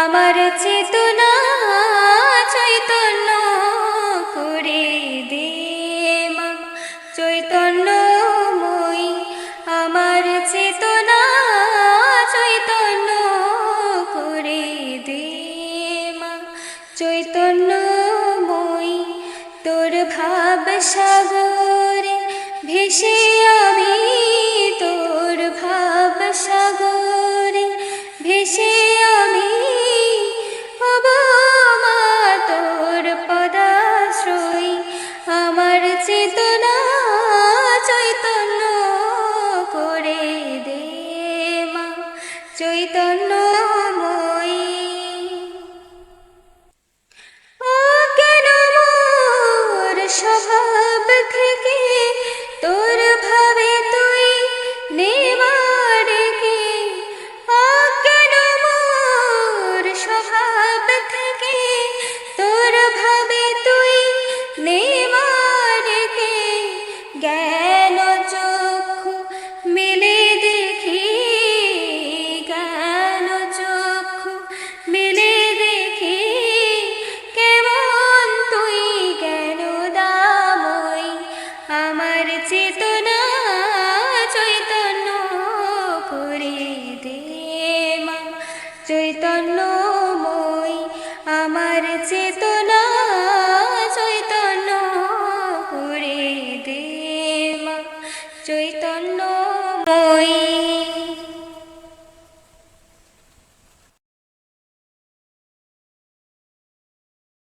আমার চেতনা চৈতন্য করে দে মা। চৈতন্যময়ী, আমার চেতনা চৈতন্য করে দে মা। চৈতন্যময়ী, তোর ভাব সাগরে ভেসে চৈতন্য করে দে মা মোর স্বভাব থেকে তোর ভাবে তুই ও কেন মোর স্বভাব থেকে তোর ভাবে জ্ঞান চক্ষু মিলে দেখি? জ্ঞান চক্ষু মিলে দেখি? কেমন তুই কেন দামই? আমার চেতনা চৈতন্য করে দে মা। চৈতন্যময়, আমার চেতনা চৈতন্য